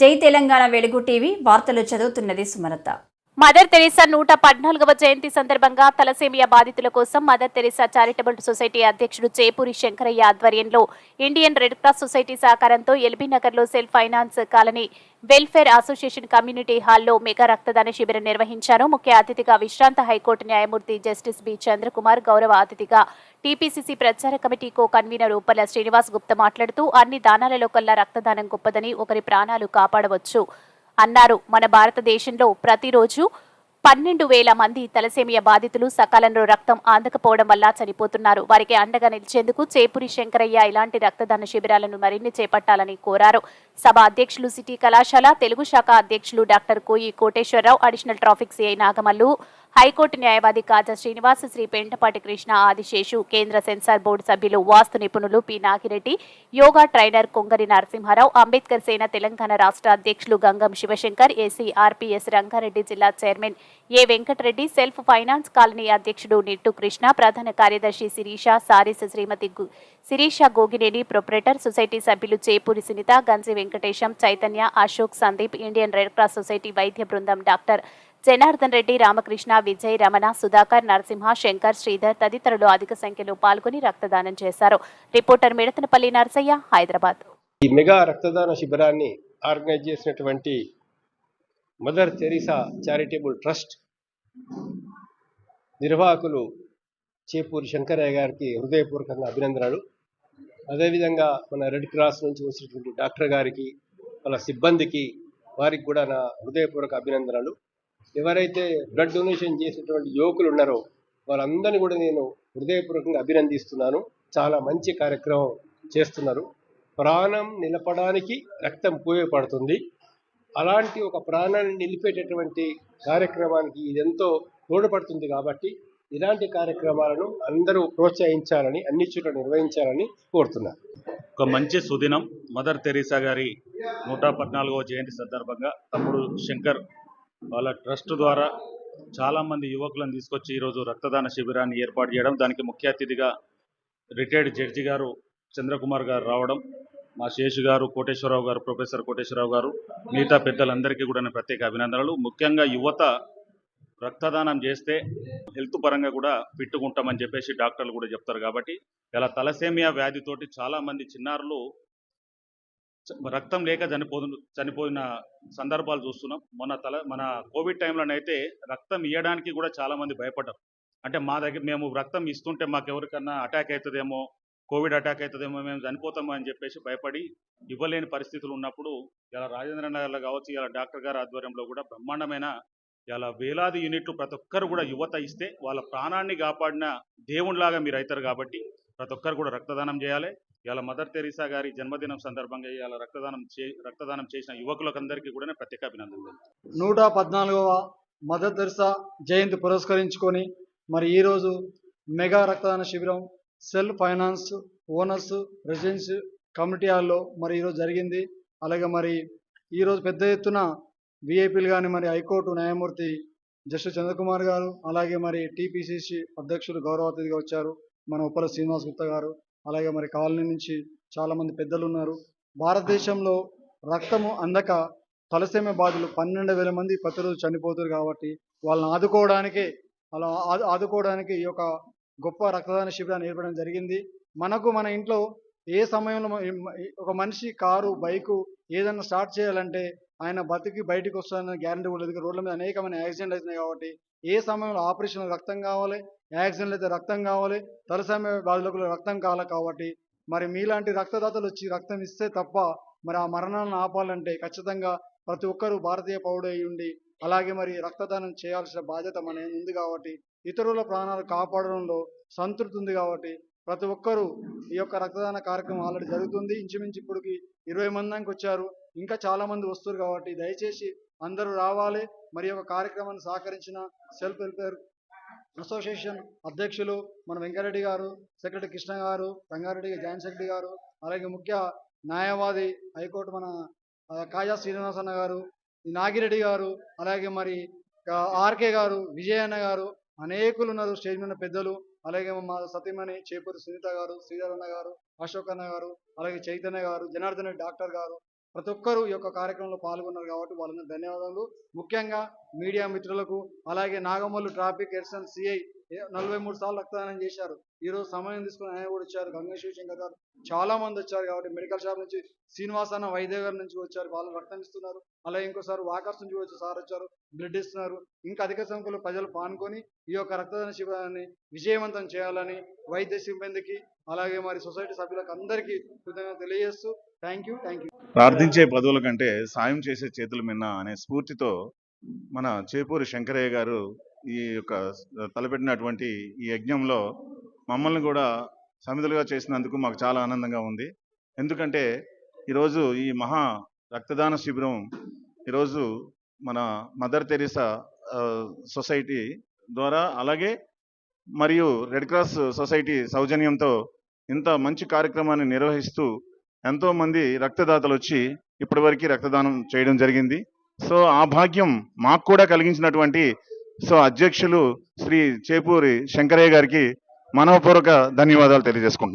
జై తెలంగాణ వెలుగు టీవీ వార్తలు చదువుతున్నది సుమలత. మదర్ తెరీసా నూట పద్నాలుగవ జయంతి సందర్భంగా తలసేమియా బాధితుల కోసం మదర్ తెరీసా చారిటబుల్ సొసైటీ అధ్యక్షుడు చేపూరి శంకరయ్య ఆధ్వర్యంలో ఇండియన్ రెడ్ క్రాస్ సొసైటీ సహకారంతో ఎల్బీ నగర్లో self finance colony welfare association community హాల్లో మెగా రక్తదాన శిబిరం నిర్వహించారు. ముఖ్య అతిథిగా విశ్రాంత హైకోర్టు న్యాయమూర్తి జస్టిస్ బి చంద్రకుమార్ గౌరవ అతిథిగా టీపీసీసీ ప్రచార committee co convener Uppala Srinivas Gupta మాట్లాడుతూ అన్ని దానాలలో కల్లా రక్తదానం గొప్పదని ఒకరి ప్రాణాలు కాపాడవచ్చు. అన్నారు. మన భారతదేశంలో ప్రతిరోజు పన్నెండు వేల మంది తలసేమియా బాధితులు సకాలంలో రక్తం అందకపోవడం వల్ల చనిపోతున్నారు. వారికి అండగా నిలిచేందుకు చేపూరి శంకరయ్య ఇలాంటి రక్తదాన శిబిరాలను మరిన్ని చేపట్టాలని కోరారు. సభ అధ్యక్షులు సిటీ కళాశాల తెలుగు శాఖ అధ్యక్షులు doctor Koyi Koteswararao additional traffic CI Nagamallu high court న్యాయవాది కాజా శ్రీనివాస్ శ్రీ పెంటపాటి కృష్ణ ఆదిశేషు కేంద్ర సెన్సార్ బోర్డు సభ్యులు వాస్తు నిపుణులు P. Nagireddy yoga trainer Kongari Narasimharao Ambedkar Sena Telangana రాష్ట్ర అధ్యక్షులు గంగం శివశంకర్ ఏసీ ఆర్పీఎస్ రంగారెడ్డి జిల్లా chairman A Venkatareddy self finance colony అధ్యక్షుడు నిట్టు కృష్ణ ప్రధాన కార్యదర్శి Sirisha sarees Srimati Sirisha Gogineni proprietor society సభ్యులు Chepuri Sunitha Ganji Venkatesham Chaitanya Ashok Sandeep Indian Red Cross Society వైద్య బృందం doctor Janardhan Reddy Ramakrishna Vijay Ramana Sudhakar Narasimha Shankar Sridhar తదితరులు అధిక సంఖ్యలో పాల్గొని రక్తదానం చేశారు. రిపోర్టర్ మిడతనపల్లి నర్సయ్య హైదరాబాద్. ఈ మెగా రక్తదాన శిబిరాన్ని ఆర్గనైజ్ చేసినటువంటి మదర్ తెరీసా చారిటబుల్ ట్రస్ట్ నిర్వాహకులు చేపూరి శంకరయ్య గారికి హృదయపూర్వకంగా అభినందనలు. అదేవిధంగా మన రెడ్ క్రాస్ నుంచి వచ్చినటువంటి డాక్టర్ గారికి వాళ్ళ సిబ్బందికి వారికి కూడా నా హృదయపూర్వక అభినందనలు. ఎవరైతే బ్లడ్ డొనేషన్ చేసినటువంటి యువకులు ఉన్నారో వాళ్ళందరినీ కూడా నేను హృదయపూర్వకంగా అభినందిస్తున్నాను. చాలా మంచి కార్యక్రమం చేస్తున్నారు. ప్రాణం నిలపడానికి రక్తం ఉపయోగపడుతుంది అలాంటి ఒక ప్రాణాన్ని నిలిపేటటువంటి కార్యక్రమానికి ఇది ఎంతో తోడ్పడుతుంది కాబట్టి ఇలాంటి కార్యక్రమాలను అందరూ ప్రోత్సహించాలని అన్ని చోట్ల నిర్వహించాలని కోరుతున్నారు ఒక మంచి సుదినం. మదర్ తెరీసా గారి నూట పద్నాలుగవ జయంతి సందర్భంగా తమ్ముడు శంకర్ వాళ్ళ ట్రస్ట్ ద్వారా చాలామంది యువకులను తీసుకొచ్చి ఈరోజు రక్తదాన శిబిరాన్ని ఏర్పాటు చేయడం దానికి ముఖ్య అతిథిగా రిటైర్డ్ జడ్జి గారు చంద్రకుమార్ గారు రావడం మా శేషు గారు కోటేశ్వరరావు గారు ప్రొఫెసర్ కోటేశ్వరరావు గారు మిగతా పెద్దలందరికీ కూడా ప్రత్యేక అభినందనలు. ముఖ్యంగా యువత రక్తదానం చేస్తే హెల్త్ పరంగా కూడా ఫిట్టుకుంటామని చెప్పేసి డాక్టర్లు కూడా చెప్తారు కాబట్టి ఇలా తలసేమియా వ్యాధితోటి చాలామంది చిన్నారులు రక్తం లేక చనిపో చనిపోయిన సందర్భాలు చూస్తున్నాం. మొన్న తల మన కోవిడ్ టైంలోనైతే రక్తం ఇవ్వడానికి కూడా చాలామంది భయపడ్డారు. అంటే మా దగ్గర మేము రక్తం ఇస్తుంటే మాకు ఎవరికన్నా అటాక్ అవుతుందేమో కోవిడ్ అటాక్ అవుతుందేమో మేము చనిపోతామో అని చెప్పేసి భయపడి ఇవ్వలేని పరిస్థితులు ఉన్నప్పుడు ఇలా రాజేంద్ర నగర్లో కావచ్చు ఇలా డాక్టర్ గారి ఆధ్వర్యంలో కూడా బ్రహ్మాండమైన ఇలా వేలాది యూనిట్లు ప్రతి ఒక్కరు కూడా యువత ఇస్తే వాళ్ళ ప్రాణాన్ని కాపాడిన దేవునిలాగా మీరు అవుతారు కాబట్టి ప్రతి ఒక్కరు కూడా రక్తదానం చేయాలి. ఇవాళ మదర్ తెరీసా గారి జన్మదినం సందర్భంగా ఇవాళ రక్తదానం చే రక్తదానం చేసిన యువకులకందరికీ కూడా ప్రత్యేక అభినందనలు నూట పద్నాలుగవ మదర్ తెరిసా జయంతి పురస్కరించుకొని మరి ఈరోజు మెగా రక్తదాన శిబిరం self finance owners residence committee హాల్లో మరి ఈరోజు జరిగింది. అలాగే మరి ఈరోజు పెద్ద ఎత్తున విఐపీలు కానీ మరి హైకోర్టు న్యాయమూర్తి జస్టిస్ చంద్రకుమార్ గారు అలాగే మరి టీపీసీసీ అధ్యక్షులు గౌరవ అతిథిగా వచ్చారు మన ఉప్పల శ్రీనివాస్ గుప్తా గారు. అలాగే మరి కాలనీ నుంచి చాలామంది పెద్దలు ఉన్నారు భారతదేశంలో రక్తము అందక తలసేమ బాధలు. పన్నెండు వేల మంది ప్రతిరోజు చనిపోతారు కాబట్టి వాళ్ళని ఆదుకోవడానికే అలా ఆదుకోవడానికి ఈ యొక్క గొప్ప రక్తదాన శిబిరాన్ని ఏర్పడడం జరిగింది. మనకు మన ఇంట్లో ఏ సమయంలో ఒక మనిషి కారు బైకు ఏదైనా స్టార్ట్ చేయాలంటే ఆయన బతికి బయటకు వస్తాడన్న గ్యారంటీ కూడా లేదు. రోడ్ల మీద అనేకమైన యాక్సిడెంట్ అవుతున్నాయి కాబట్టి ఏ సమయంలో ఆపరేషన్ రక్తం కావాలి యాక్సిడెంట్లు అయితే రక్తం కావాలి తలసామ బాధితులకు రక్తం కావాలి కాబట్టి మరి మీలాంటి రక్తదాతలు వచ్చి రక్తం ఇస్తే తప్ప మరి ఆ మరణాలను ఆపాలంటే ఖచ్చితంగా ప్రతి ఒక్కరూ భారతీయ పౌరుడై ఉండి అలాగే మరి రక్తదానం చేయాల్సిన బాధ్యత మన ఉంది కాబట్టి ఇతరుల ప్రాణాలు కాపాడడంలో సంతృప్తి ఉంది కాబట్టి ప్రతి ఒక్కరూ ఈ యొక్క రక్తదాన కార్యక్రమం ఆల్రెడీ జరుగుతుంది. ఇంచుమించు ఇప్పటికి ఇరవై మంది దానికి వచ్చారు. ఇంకా చాలా మంది వస్తారు కాబట్టి దయచేసి అందరూ రావాలి. మరి యొక్క కార్యక్రమాన్ని సహకరించిన సెల్ఫ్ వెల్ఫేర్ అసోసియేషన్ అధ్యక్షులు మన వెంకరెడ్డి గారు సెక్రటరీ కృష్ణ గారు రంగారెడ్డి జాయింట్ సెక్రటరీ గారు అలాగే ముఖ్య న్యాయవాది హైకోర్టు మన కాజా శ్రీనివాసన్న గారు నాగిరెడ్డి గారు అలాగే మరి ఆర్కే గారు విజయన్న గారు అనేకులు ఉన్నారు. స్టేజ్ మీద పెద్దలు అలాగే మా సతీమణి చేపూరి సునీత గారు శ్రీధరన్న గారు అశోక్ అన్న గారు అలాగే చైతన్య గారు జనార్దన్ డాక్టర్ గారు ప్రతి ఒక్కరూ ఈ యొక్క కార్యక్రమంలో పాల్గొన్నారు కాబట్టి వాళ్ళందరూ ధన్యవాదాలు. ముఖ్యంగా మీడియా మిత్రులకు అలాగే నాగమల్లు ట్రాఫిక్ ఎడిషన్ సిఐ నలభై మూడు సార్లు రక్తదానం చేశారు. ఈ రోజు సమయం తీసుకుని ఆయన కూడా వచ్చారు. గంగా శివశంకర్ గారు చాలా మంది వచ్చారు కాబట్టి మెడికల్ షాప్ నుంచి శ్రీనివాస్ అన్న వైద్య గారి నుంచి వచ్చారు. వాళ్ళు రక్తం ఇస్తున్నారు. అలాగే ఇంకోసారి వాకర్స్ నుంచి వచ్చి సార్ వచ్చారు. బ్లడ్ ఇస్తున్నారు. ఇంకా అధిక సంఖ్యలో ప్రజలు పాల్గొని ఈ యొక్క రక్తదాన శిబిరాన్ని విజయవంతం చేయాలని వైద్య సిబ్బందికి అలాగే మరి సొసైటీ సభ్యులకు అందరికీ తెలియజేస్తూ థ్యాంక్ యూ థ్యాంక్ యూ ప్రార్థించే పదవుల కంటే సాయం చేసే చేతుల మిన్న అనే స్ఫూర్తితో మన చేపూరి శంకరయ్య గారు ఈ యొక్క తలపెట్టినటువంటి ఈ యజ్ఞంలో మమ్మల్ని కూడా సమిధులుగా చేసినందుకు మాకు చాలా ఆనందంగా ఉంది. ఎందుకంటే ఈరోజు ఈ మహా రక్తదాన శిబిరం ఈరోజు మన మదర్ తెరీసా సొసైటీ ద్వారా అలాగే మరియు రెడ్ క్రాస్ సొసైటీ సౌజన్యంతో ఇంత మంచి కార్యక్రమాన్ని నిర్వహిస్తూ ఎంతోమంది రక్తదాతలు వచ్చి ఇప్పటివరకు రక్తదానం చేయడం జరిగింది. సో ఆ భాగ్యం మాకు కూడా కలిగించినటువంటి సో అధ్యక్షులు శ్రీ చేపూరి శంకరయ్య గారికి మనవపూర్వక ధన్యవాదాలు తెలియజేసుకుంటున్నాను.